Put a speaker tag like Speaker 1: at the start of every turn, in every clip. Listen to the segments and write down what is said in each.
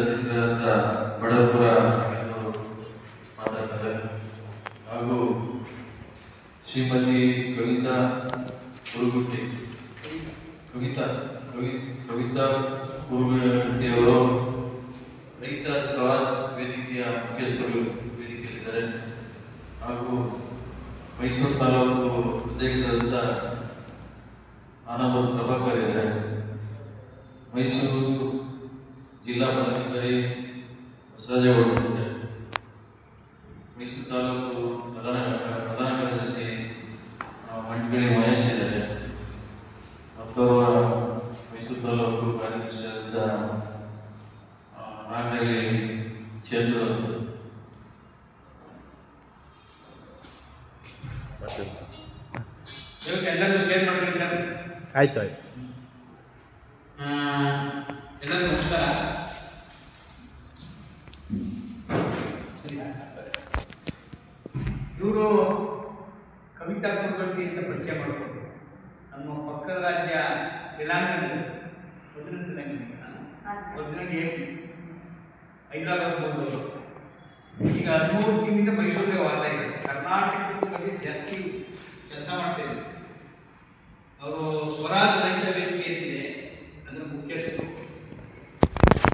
Speaker 1: ಅಧ್ಯಕ್ಷರಾದ ಬಡವಪುರ ಅವರು ಮಾತಾಡ್ತಾರೆ ಹಾಗೂ ಶ್ರೀಮತಿ ಕವಿತಾ ಕುರುಗುಟ್ಟಿ. ಕವಿತಾ, ಕವಿ, ಕವಿತಾ ಕುರುಗುಟ್ಟಿ ಅವರು ರೈತ ಸಮಾಜ ವೇದಿಕೆಯ ಮುಖ್ಯಸ್ಥರು ವೇದಿಕೆಯಲ್ಲಿದ್ದಾರೆ. ಹಾಗೂ ಮೈಸೂರು ತಾಲೂಕು ಅಧ್ಯಕ್ಷರಾದಂಥ ಆನಂದ ಪ್ರಭಾಕರ್ ಇದ್ದಾರೆ ಮೈಸೂರು ಜಿಲ್ಲಾ ಪದಾಧಿಕಾರಿ ಬಸವರಾಜೇಗೌಡ ಮೈಸೂರು ತಾಲೂಕು ಪ್ರಧಾನ ಪ್ರಧಾನ ಕಾರ್ಯದರ್ಶಿ ಮಂಡಳಿ ಮಹೇಶ್ ಇದ್ದಾರೆ. ಮತ್ತೋರ್ವ ಮೈಸೂರು ತಾಲೂಕು ಕಾರ್ಯದರ್ಶಿಯಾದ
Speaker 2: ಆಯ್ತು ಆಯ್ತು.
Speaker 3: ಆ, ಎಲ್ಲರಿಗೂ ನಮಸ್ಕಾರ ಇವರು ಕವಿತಾ ಕುಲಕರ್ಣಿ ಅಂತ ಪರಿಚಯ ಮಾಡಿಕೊಂಡು ನಮ್ಮ ಪಕ್ಕದ ರಾಜ್ಯ Telangana original A P Hyderabad ಬಂದವರು ಈಗ ಹದಿಮೂರು ತಿಂಗಳಿಂದ ಮೈಸೂರಿಗೆ ವಾಸ ಇದೆ. ಕರ್ನಾಟಕದಲ್ಲಿ ಜಾಸ್ತಿ ಕೆಲಸ ಮಾಡ್ತಾ ಇದ್ದಾರೆ ಅವರು ಸ್ವರಾಜ್ ರೈತ ವೇದಿಕೆ ಅಂತಿದೆ, ಅದರ ಮುಖ್ಯಸ್ಥರು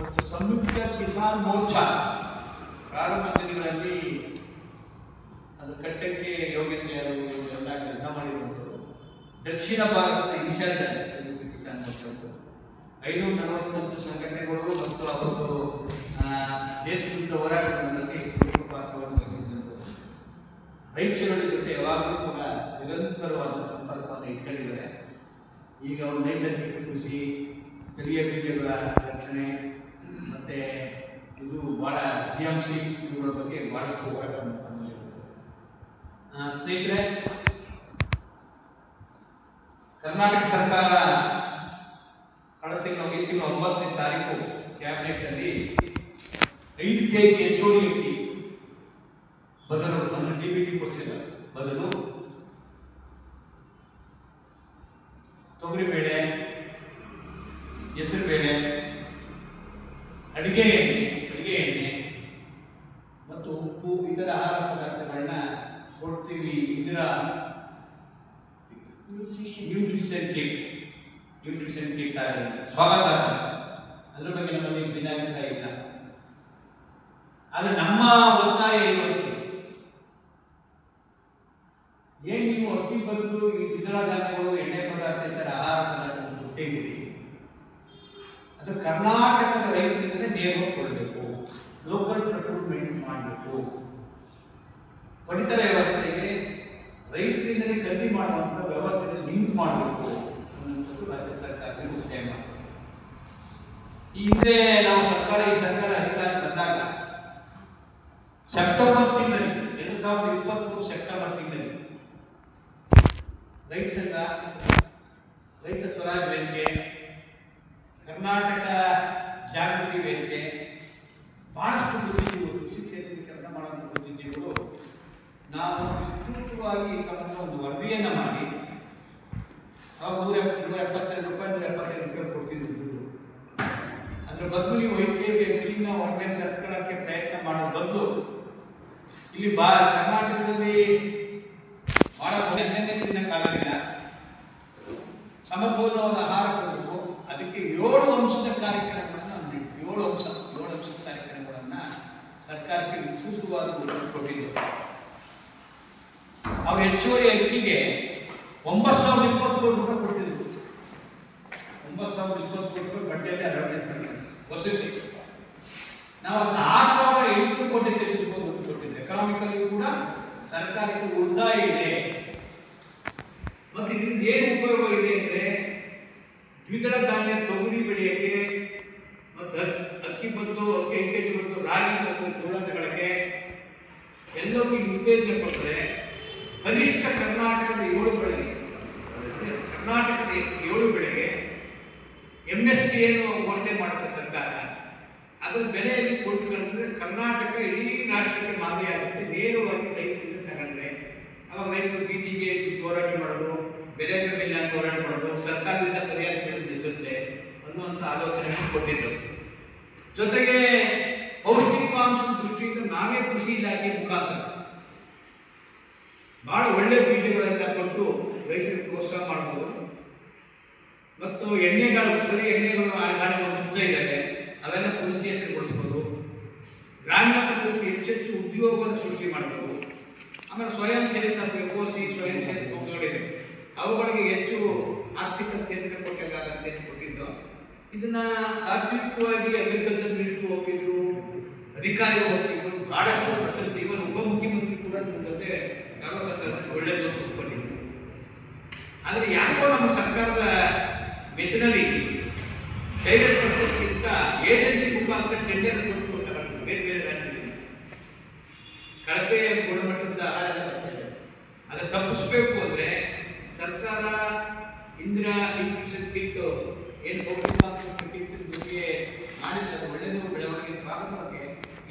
Speaker 3: ಮತ್ತು ಸಂಯುಕ್ತ ಕಿಸಾನ್ ಮೋರ್ಚಾ, ಪ್ರಾರಂಭ ದಿನಗಳಲ್ಲಿ ಅದು ಕಟ್ಟಕ್ಕೆ ಯೋಗ್ಯತೆ ಎಲ್ಲ ಕೆಲಸ ಮಾಡಿರುವಂಥದ್ದು ದಕ್ಷಿಣ ಭಾರತದ ಇನ್ಚಾರ್ಜ್ ಸಂಯುಕ್ತ ಕಿಸಾನ್ ಮೋರ್ಚಾ. ಐನೂರ ನಲವತ್ತೊಂದು ಸಂಘಟನೆಗಳು ಮತ್ತು ಅವರು ದೇಶ ವಿರುದ್ಧ ಪ್ರಮುಖ ಪಾತ್ರವನ್ನು ವಹಿಸಿದ್ದಂಥದ್ದು ಜೊತೆ ಯಾವಾಗಲೂ ಕೂಡ ನಿರಂತರವಾದ ಸಂಪರ್ಕವನ್ನು ಇಟ್ಕೊಂಡಿದ್ದಾರೆ. ಈಗ ಅವ್ರ ನೈಸರ್ಗಿಕ ಕೃಷಿ, ಸ್ಥಳೀಯ ಬೀಜಗಳ ರಕ್ಷಣೆ, ಮತ್ತು ಇದು ಭಾಳ ಜಿ ಎಂ ಸಿ ಇವುಗಳ ಬಗ್ಗೆ ಭಾಳಷ್ಟು ಹೋರಾಟ ಸ್ನೇಹಿತರೆ, ಕರ್ನಾಟಕ ಸರ್ಕಾರ ಕಳೆದ ತಿಂಗಳು, ಈ ತಿಂಗಳು ಒಂಬತ್ತನೇ ತಾರೀಕು ಕ್ಯಾಬಿನೆಟ್ ಅಲ್ಲಿ ಐದು ಕೆ ಜಿ ಹೆಚ್ಚುವರಿ ಬದಲು ಡಿ ಬಿ ಟಿ ಕೊಟ್ಟಿಲ್ಲ ಬದಲು ತೊಗರಿಬೇಳೆ ಹೆಸರುಬೇಳೆ ಅಡಿಗೆ ಎಣ್ಣೆ ಅಡಿಗೆ ಎಣ್ಣೆ ಮತ್ತು ಉಪ್ಪು ಇತರ ಆಹಾರ ಪದಾರ್ಥಗಳನ್ನ ಕೊಡ್ತೀವಿ. ಇದರ ನ್ಯೂಟ್ರಿಷನ್ ಕಿಟ್ ನ್ಯೂಟ್ರಿಷನ್ ಕಿಟ್ ಸ್ವಾಗತ ಅದರ ಬಗ್ಗೆ ನಮ್ಮಲ್ಲಿ ಭಿನ್ನಾಭಿಪ್ರಾಯ ಇಲ್ಲ. ಆದರೆ ನಮ್ಮ ಒತ್ತಾಯ ಇವತ್ತು ಏನ್ ನೀವು ಅಕ್ಕಿ ಬಂದು ಈ ದ್ವಿದಳ ಧಾನ್ಯಗಳು ಎಣ್ಣೆ ಕೊಡ್ತಿದ್ದೀರಿ ಅದು ಕರ್ನಾಟಕದ ರೈತರಿಂದಲೇ ನೇರವಾಗಿ ಕೊಡಬೇಕು ಲೋಕಲ್ ಪ್ರೊಕ್ಯೂರ್ಮೆಂಟ್ ಮಾಡಬೇಕು. ಪಡಿತರ ವ್ಯವಸ್ಥೆಗೆ ರೈತರಿಂದಲೇ ಖರೀದಿ ಮಾಡುವಂಥ ವ್ಯವಸ್ಥೆಗೆ ಲಿಂಕ್ ಮಾಡಬೇಕು ಅನ್ನುವಂಥದ್ದು ರಾಜ್ಯ ಸರ್ಕಾರದ ಒತ್ತಾಯ ಮಾಡ್ತಾರೆ ಹಿಂದೆ ನಾವು ಸರ್ಕಾರ, ಈ ಸರ್ಕಾರ ಅಧಿಕಾರ ಬಂದಾಗ ಸೆಪ್ಟೆಂಬರ್ ತಿಂಗಳಲ್ಲಿ, ಎರಡು ಸಾವಿರದ ಇಪ್ಪತ್ಮೂರು ಸೆಪ್ಟೆಂಬರ್ ತಿಂಗಳಲ್ಲಿ ರೈತ ಸಂಘ ರೈತ ಸ್ವರಾಜ್ ವೇದಿಕೆ ಕರ್ನಾಟಕ ಜಾಗೃತಿ ವೇದಿಕೆ ಬಹಳಷ್ಟು ಬುದ್ಧಿಜೀವಿಗಳು ಕೃಷಿ ಕ್ಷೇತ್ರದಲ್ಲಿ ಕೆಲಸ ಮಾಡುವಂಥ ಬುದ್ಧಿಜೀವಿಗಳು ನಾವು ವಿಸ್ತೃತವಾಗಿ ಒಂದು ವರದಿಯನ್ನು ಮಾಡಿ, ಅವಾಗ ನೂರ ನೂರ ಎಪ್ಪತ್ತೆರಡು ರೂಪಾಯಿ ನೂರ ಎಪ್ಪತ್ತೈದು ರೂಪಾಯಿ ಕೊಡ್ತಿದ್ರು ಅದರ ಬದಲು ನೀವು ವೈದ್ಯಕೀಯ ಜಿ ಹೊರಗೆ ತರಿಸ್ಕೊಳ್ಳೋಕ್ಕೆ ಪ್ರಯತ್ನ ಮಾಡೋ ಬಂದು ಇಲ್ಲಿ ಬಾ, ಕರ್ನಾಟಕದಲ್ಲಿ ಸಮತೋಲನವಾದ ಆಹಾರ ಕೊಡಬೇಕು ಅದಕ್ಕೆ ಏಳು ಅಂಶದ ಕಾರ್ಯಕ್ರಮಗಳನ್ನು ಏಳು ಅಂಶ, ಏಳು ಅಂಶದ ಕಾರ್ಯಕ್ರಮಗಳನ್ನು ಸರ್ಕಾರಕ್ಕೆ ವಿಸ್ತೃತವಾದ ಕೊಟ್ಟಿದೆ ಅವ್ರ ಹೆಚ್ಚುವರಿ ಅಕ್ಕಿಗೆ ಒಂಬತ್ತು ಸಾವಿರದ ಇಪ್ಪತ್ತು ಕೋಟಿ ರೂಪಾಯಿ ಕೊಡ್ತಿದ್ರು. ಒಂಬತ್ತು ಸಾವಿರದ ಇಪ್ಪತ್ತು ಕೋಟಿ ರೂಪಾಯಿ ಬಡ್ಡಿಯಲ್ಲಿ ಅರವತ್ತು ವಸತಿ ನಾವು ಅದನ್ನ ಆರು ಸಾವಿರದ ಎಂಟು ಕೋಟಿ ತೆಗೆದುಕೊಂಡು ಕೊಟ್ಟಿದ್ದೆ. ಎಕನಾಮಿಕಲ್ಲಿ ಕೂಡ ಸರ್ಕಾರಕ್ಕೆ ಉಳಿತಾಯ ಇದೆ ಮತ್ತೆ ಇದರಿಂದ ಏನು ಉಪಯೋಗ ಇದೆ ಅಂದ್ರೆ ದ್ವಿದಳ ಧಾನ್ಯ ತೊಗರಿ ಬೆಳೆಯಕ್ಕೆ ಮತ್ತು ಅಕ್ಕಿ ಬಂದು ಅಕ್ಕಿ ಅಕ್ಕಿ ಬಂದು ರಾಗಿ ಮತ್ತು ಜೋಳ ಬೆಳೆಗೆ ಎಲ್ಲವೂ ಈಗ ಉತ್ತೇಜನ ಕೊಟ್ಟರೆ ಕನಿಷ್ಠ ಕರ್ನಾಟಕದ ಏಳು ಬೆಳೆಗೆ ಅಂದ್ರೆ ಕರ್ನಾಟಕದ ಏಳು ಬೆಳೆಗೆ ಎಂ ಎಸ್ ಪಿ ಏನು ಘೋಷಣೆ ಮಾಡುತ್ತೆ ಸರ್ಕಾರ ಅದರ ಬೆಲೆಯಲ್ಲಿ ಕೊಂಡುಕೊಂಡ್ರೆ ಕರ್ನಾಟಕ ಇಡೀ ರಾಷ್ಟ್ರಕ್ಕೆ ಮಾದರಿ ಆಗುತ್ತೆ. ನೇರವಾಗಿ ರೈತರಿಂದ ತಗೊಂಡ್ರೆ ಅವಾಗ ರೈತರು ಬೀದಿಗೆ ಹೋರಾಟ ಮಾಡೋದು, ಬೆಲೆ ಮೇಲೆ ಹೋರಾಟ ಮಾಡೋದು, ಸರ್ಕಾರದಿಂದ ಪರಿಹಾರ ನಿಲ್ಲುತ್ತೆ ಅನ್ನುವಂಥ ಆಲೋಚನೆ ಕೊಟ್ಟಿದ್ದರು ಜೊತೆಗೆ ಪೌಷ್ಟಿಕಾಂಶದ ದೃಷ್ಟಿಯಿಂದ ನಾವೇ ಕೃಷಿ ಇಲಾಖೆ ಮುಖಾಂತರ ಬಹಳ ಒಳ್ಳೆ ಬೀಜಗಳನ್ನ ಕೊಟ್ಟು ರೈತರಿಗೆ ಪ್ರೋತ್ಸಾಹ ಮಾಡ್ಬೋದು. ಮತ್ತು ಎಣ್ಣೆಗಳು ಸ್ಥಳೀಯ ಎಣ್ಣೆಗಳು ಆಗಾಡಿಗಳು ಮುಗ್ತಾ ಇದ್ದಾವೆ ಅವೆಲ್ಲ ಪುನಶ್ಚೇತನಗೊಳಿಸ್ಬೋದು ಗ್ರಾಮೀಣ ಪ್ರದೇಶಕ್ಕೆ ಹೆಚ್ಚೆಚ್ಚು ಉದ್ಯೋಗವನ್ನು ಸೃಷ್ಟಿ ಮಾಡಬಹುದು ಆಮೇಲೆ ಸ್ವಯಂ ಸೇವೆ ಎಫ್ ಸಿ ಸ್ವಯಂ ಸೇವೆ ಸಂಘಗಳಿದೆ ಅವುಗಳಿಗೆ ಹೆಚ್ಚು ಆರ್ಥಿಕ ಕ್ಷೇತ್ರ ಅಂತ ಕೊಟ್ಟಿದ್ದು. ಇದನ್ನ ಆರ್ಥಿಕವಾಗಿ ಅಗ್ರಿಕಲ್ಚರ್ ಮಿನಿಸ್ಟ್ರು ಹೋಗಿದ್ರು ಅಧಿಕಾರಿಗಳು ಹೋಗಿದ್ರು ಬಹಳಷ್ಟು ಪ್ರಶಸ್ತಿ ಇವನು ಉಪಮುಖ್ಯಮಂತ್ರಿ ಕೂಡ ನಮ್ಮ ಜೊತೆ ಯಾವ ಸಂದರ್ಭದಲ್ಲಿ ಒಳ್ಳೆಯದು ಒಪ್ಕೊಂಡಿದ್ರು ಆದರೆ ಯಾಕೋ ನಮ್ಮ ಸರ್ಕಾರದ ಮೆಷಿನರಿ ಡೈರೆಕ್ಟ್ ಏಜೆನ್ಸಿ ಮುಖಾಂತರ ಟೆಂಡರ್ ಕೊಟ್ಟು ಬೇರೆ ಬೇರೆ ರಾಜ್ಯದಲ್ಲಿ. ಕಳಪೆ ಗುಣಮಟ್ಟದ ಆಹಾರ ಅದನ್ನು ತಪ್ಪಿಸ್ಬೇಕು ಅಂದ್ರೆ ಸರ್ಕಾರ ಇಂದಿರಾ ನ್ಯೂಟ್ರಿಷನ್ ಕಿಟ್ ಏನು ಜೊತೆಗೆ ಮಾಡಿದ್ರೆ ಒಳ್ಳೆಯದು, ಬೆಳವಣಿಗೆ ಸ್ವಾಗತವಾಗಿ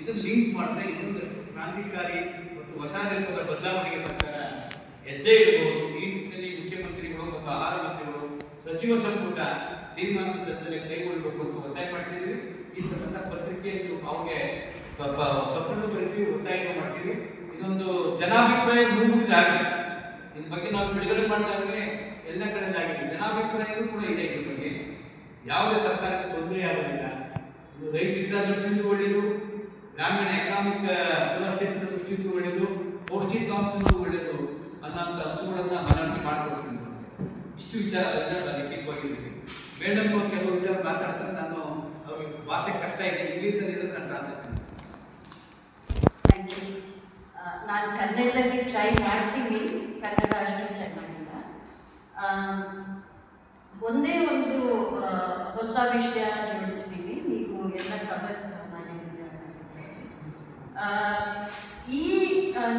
Speaker 3: ಇದನ್ನು ಲಿಂಕ್ ಮಾಡಿದ್ರೆ ಇದೊಂದು ಕ್ರಾಂತಿಕಾರಿ ಮತ್ತು ಹೊಸ ರೂಪದ ಬದಲಾವಣೆಗೆ ಸರ್ಕಾರ ಹೆಜ್ಜೆ ಇಡಬಹುದು ಈ ನಿಟ್ಟಿನಲ್ಲಿ ಮುಖ್ಯಮಂತ್ರಿಗಳು ಮತ್ತು ಆಹಾರ ಮಂತ್ರಿಗಳು, ಸಚಿವ ಸಂಪುಟ ತೀರ್ಮಾನದ ಕೈಗೊಳ್ಳಬೇಕು ಅಂತ ಒತ್ತಾಯ ಮಾಡ್ತೀವಿ ಈ ಸಂಬಂಧ ಪತ್ರಿಕೆಯನ್ನು ಅವ್ರಿಗೆ ಪತ್ರಗಳು ಬರೀತೀವಿ ಒತ್ತಾಯ ಮಾಡ್ತೀವಿ. ಇದೊಂದು ಜನಾಭಿಪ್ರಾಯ ಮೂಗುಡಿದಾಗಿದೆ ಇದ್ರ ಬಗ್ಗೆ ನಾವು ಬಿಡುಗಡೆ ಮಾಡಿದಾಗಲೇ ಎಲ್ಲ ಕಡೆಯಿಂದ ಆಗಿದೆ. ಜನಾಭಿಪ್ರಾಯಗಳು ಕೂಡ ಇದೆ ಇದ್ರ ಬಗ್ಗೆ. ಯಾವುದೇ ಸರ್ಕಾರಕ್ಕೆ ತೊಂದರೆ ಆಗೋದಿಲ್ಲ. ಇದು ರೈತರ ದೃಷ್ಟಿಯಿಂದ ಒಳ್ಳೆಯದು ಗ್ರಾಮೀಣ ಎಕನಾಮಿಕ್ ಪುನಶ್ಚೇತನ ದೃಷ್ಟಿಯಿಂದ ಒಳ್ಳೆಯದು ಪೌಷ್ಟಿಕಾಂಶದಿಂದ ಒಳ್ಳೆಯದು ಅನ್ನೋಂಥ ಅಂಶಗಳನ್ನ ಮನವಿ ಮಾಡಿಕೊಡ್ತೀನಿ. ಇಷ್ಟು ವಿಚಾರ ಅದನ್ನ ಲಿಖಿತವಾಗಿರ್ತೀನಿ ಮೇಡಮ್ ಕೆಲವು ವಿಚಾರ ಮಾತಾಡ್ತಾರೆ, ನಾನು ಅವ್ರಿಗೆ ಭಾಷೆ ಕಷ್ಟ ಇದೆ ಇಂಗ್ಲೀಷಲ್ಲಿ ಇರೋದು ನಾನು ಟ್ರಾನ್ಸ್ಲೇಟ್
Speaker 2: ಥ್ಯಾಂಕ್ ಯು ನಾನು ಕನ್ನಡದಲ್ಲಿ ಟ್ರೈ ಮಾಡ್ತೀನಿ, ಕನ್ನಡ ಅಷ್ಟು ಚೆನ್ನಾಗಿಲ್ಲ. ಒಂದೇ ಒಂದು ಹೊಸ ವಿಷಯ ಜೋಡಿಸ್ತೀನಿ, ನೀವು ಎಲ್ಲ ಕವರ್ ಮಾಡಿದ್ದೀರ ಈ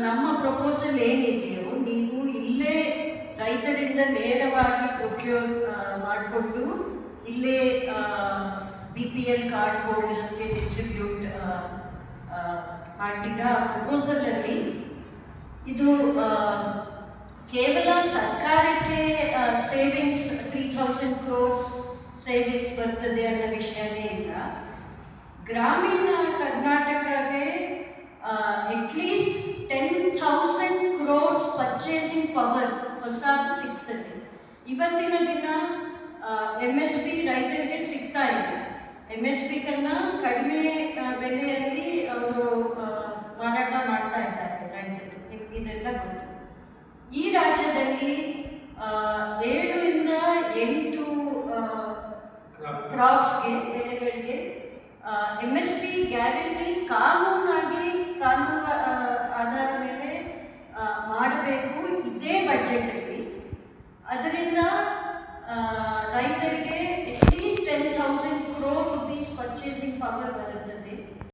Speaker 2: ನಮ್ಮ ಪ್ರಪೋಸಲ್ ಏನಿದೆ ರೈತರಿಂದ ನೇರವಾಗಿ ಪ್ರೊಕ್ಯೂರ್ ಮಾಡಿಕೊಂಡು ಇಲ್ಲೇ ಬಿ ಪಿ ಎಲ್ ಕಾರ್ಡ್ ಹೋಲ್ಡರ್ಸ್ಗೆ ಡಿಸ್ಟ್ರಿಬ್ಯೂಟ್ ಮಾಡಿದ ಪ್ರಪೋಸಲಲ್ಲಿ ಇದು ಕೇವಲ ಸರ್ಕಾರಕ್ಕೆ savings three thousand crores savings ಬರ್ತದೆ ಅನ್ನೋ ವಿಷಯನೇ ಇಲ್ಲ. ಗ್ರಾಮೀಣ ಇವತ್ತಿನ ದಿನ ಎಂ ಎಸ್ ಪಿ ರೈತರಿಗೆ ಸಿಗ್ತಾ ಇದೆ. ಎಂ ಎಸ್ ಪಿ ಕನ್ನ ಕಡಿಮೆ ಬೆಲೆಯಲ್ಲಿ ಅವರು ಮಾರಾಟ ಮಾಡ್ತಾ ಇದ್ದಾರೆ ರೈತರು. ನಿಮಗೆ ಇದೆಲ್ಲ ಗೊತ್ತು. ಈ ರಾಜ್ಯದಲ್ಲಿ ಏಳರಿಂದ ಎಂಟು ಕ್ರಾಪ್ಸ್ಗೆ ಬೆಳೆಗಳಿಗೆ ಎಂ ಎಸ್ ಪಿ ಗ್ಯಾರಂಟಿ ಕಾನೂನು